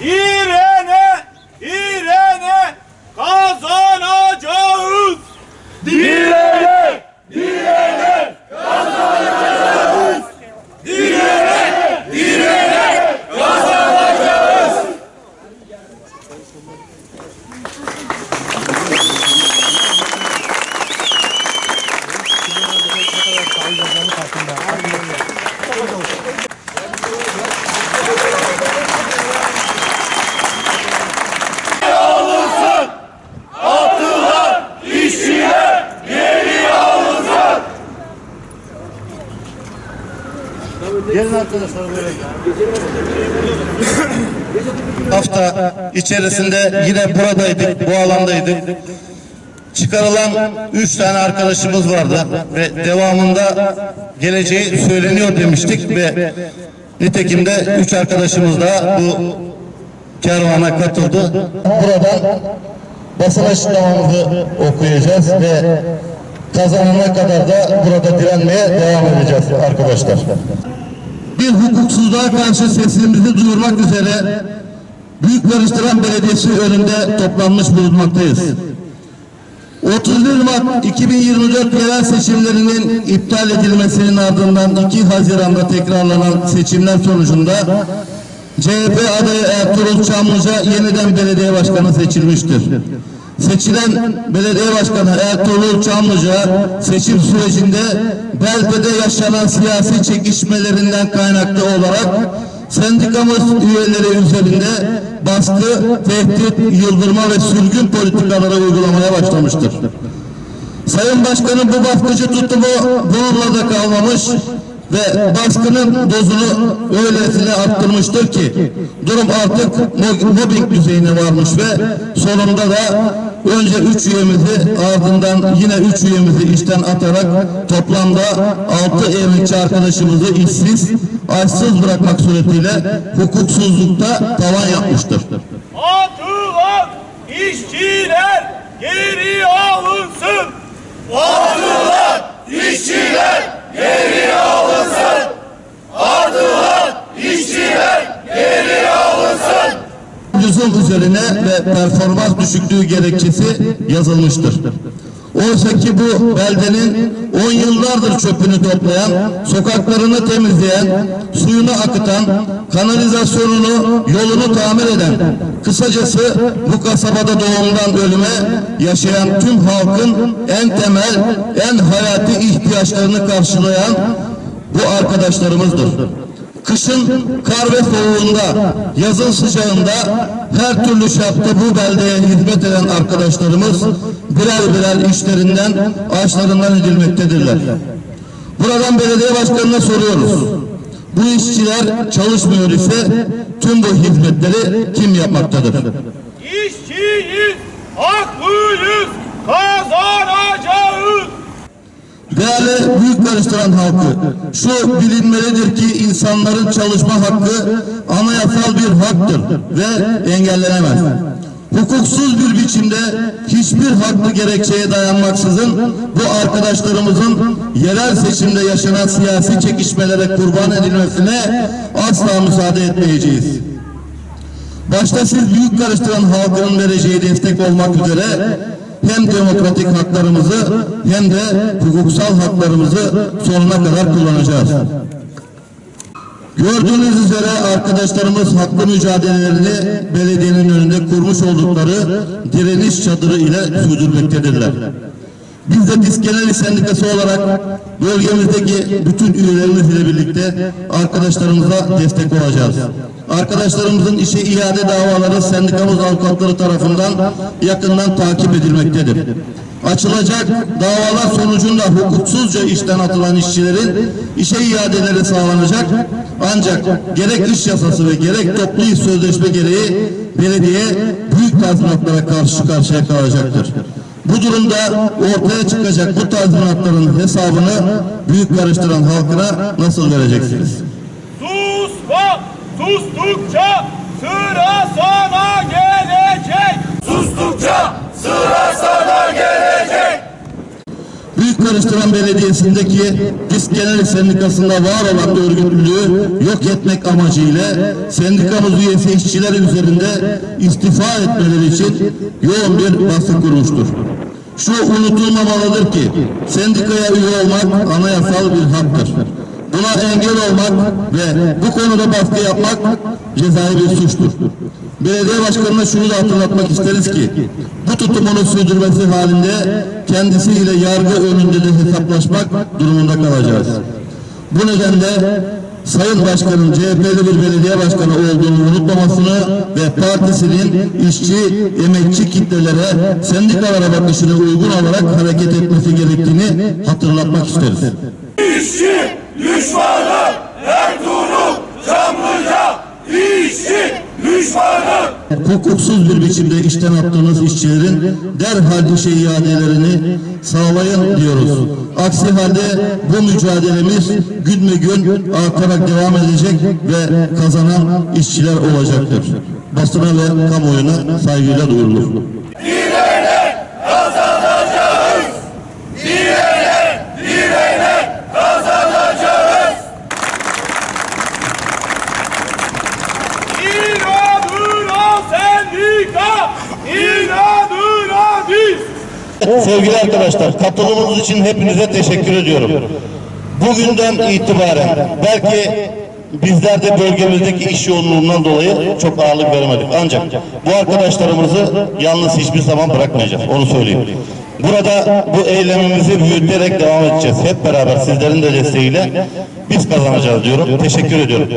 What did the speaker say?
Direne, direne kazanacağız. Direne, direne kazanacağız. Direne, direne kazanacağız. İşçiler geri alınsın. Gelin arkadaşlar. Hafta içerisinde yine buradaydık, bu alandaydık. Çıkarılan üç tane arkadaşımız vardı ve devamında geleceği söyleniyor demiştik ve nitekim de üç arkadaşımız da bu kervana katıldı. Buradan basın açıklamamızı okuyacağız ve kazanana kadar da burada direnmeye devam edeceğiz arkadaşlar. Bir hukuksuzluğa karşı sesimizi duyurmak üzere Büyük Barıştıran Belediyesi önünde toplanmış bulunmaktayız. 31 Mart 2024 yerel seçimlerinin iptal edilmesinin ardından 2 Haziran'da tekrarlanan seçimler sonucunda CHP adayı Ertuğrul Çamlıca yeniden belediye başkanı seçilmiştir. Seçilen belediye başkanı Ertuğrul Çamlıca seçim sürecinde beldede yaşanan siyasi çekişmelerinden kaynaklı olarak sendikamız üyeleri üzerinde baskı, tehdit, yıldırma ve sürgün politikaları uygulamaya başlamıştır. Sayın Başkan'ın bu baskıcı tutumu bununla da kalmamış ve baskının dozunu öylesine arttırmıştır ki durum artık mo- mobbing düzeyine varmış ve sonunda da önce üç üyemizi ardından yine üç üyemizi işten atarak toplamda altı emekçi arkadaşımızı işsiz, açsız bırakmak suretiyle hukuksuzlukta tavan yapmıştır. Atılan işçiler geri alınsın. Atılan işçiler geri alınsın. Atılan işçiler geri alınsın. Lüzum üzerine ve performans düşüklüğü gerekçesi yazılmıştır. Oysa ki bu beldenin 10 yıllardır çöpünü toplayan, sokaklarını temizleyen, suyunu akıtan, kanalizasyonunu, yolunu tamir eden, kısacası bu kasabada doğumdan ölüme yaşayan tüm halkın en temel, en hayati ihtiyaçlarını karşılayan bu arkadaşlarımızdır. Kışın kar ve soğuğunda, yazın sıcağında her türlü şartta bu beldeye hizmet eden arkadaşlarımız birer birer işlerinden, ağaçlarından edilmektedirler. Buradan belediye başkanına soruyoruz. Bu işçiler çalışmıyor ise tüm bu hizmetleri kim yapmaktadır? İşçiyiz, haklıyız, kazanacağız. Değerli büyük karıştıran halkı, şu bilinmelidir ki insanların çalışma hakkı anayasal bir haktır ve engellenemez. Hukuksuz bir biçimde hiçbir haklı gerekçeye dayanmaksızın bu arkadaşlarımızın yerel seçimde yaşanan siyasi çekişmelere kurban edilmesine asla müsaade etmeyeceğiz. Başta siz büyük karıştıran halkının vereceği destek olmak üzere hem demokratik haklarımızı hem de hukuksal haklarımızı sonuna kadar kullanacağız. Gördüğünüz üzere arkadaşlarımız haklı mücadelelerini belediyenin önünde kurmuş oldukları direniş çadırı ile sürdürmektedirler. Biz de Diskeneli Sendikası olarak bölgemizdeki bütün üyelerimizle birlikte arkadaşlarımıza destek olacağız. Arkadaşlarımızın işe iade davaları sendikamız avukatları tarafından yakından takip edilmektedir. Açılacak davalar sonucunda hukuksuzca işten atılan işçilerin işe iadeleri sağlanacak ancak gerek iş yasası ve gerek toplu iş sözleşme gereği belediye büyük tazminatlara karşı karşıya kalacaktır. Bu durumda ortaya çıkacak bu tazminatların hesabını büyük karıştıran halkına nasıl vereceksiniz? Susma! Sustukça sıra sana gelecek! Sustukça sıra sana gelecek! Büyük Karıştıran Belediyesi'ndeki Disk Genel Sendikası'nda var olan örgütlülüğü yok etmek amacıyla sendikamız üyesi işçiler üzerinde istifa etmeleri için yoğun bir baskı kurmuştur. Şu unutulmamalıdır ki sendikaya üye olmak anayasal bir haktır. Buna engel olmak ve bu konuda baskı yapmak cezai bir suçtur. Belediye başkanına şunu da hatırlatmak isteriz ki bu tutumunu sürdürmesi halinde kendisiyle yargı önünde de hesaplaşmak durumunda kalacağız. Bu nedenle Sayın Başkan'ın CHP'li bir belediye başkanı olduğunu unutmamasını ve partisinin işçi, emekçi kitlelere, sendikalara bakışını uygun olarak hareket etmesi gerektiğini hatırlatmak isteriz. İşçi düşmanı Ertuğrul Çamlıca İşçi düşmanı hukuksuz bir biçimde işten attığınız işçilerin derhal işe iadelerini sağlayın diyoruz. Aksi halde bu mücadelemiz gün be gün artarak devam edecek ve kazanan işçiler olacaktır. Basına ve kamuoyuna saygıyla duyurulur. Arkadaşlar, katılımınız için hepinize teşekkür ediyorum. Bugünden itibaren belki bizler de bölgemizdeki iş yoğunluğundan dolayı çok ağırlık veremedik. Ancak bu arkadaşlarımızı yalnız hiçbir zaman bırakmayacağız. Onu söyleyeyim. Burada bu eylemimizi büyüterek devam edeceğiz. Hep beraber sizlerin de desteğiyle biz kazanacağız diyorum. Teşekkür ediyorum.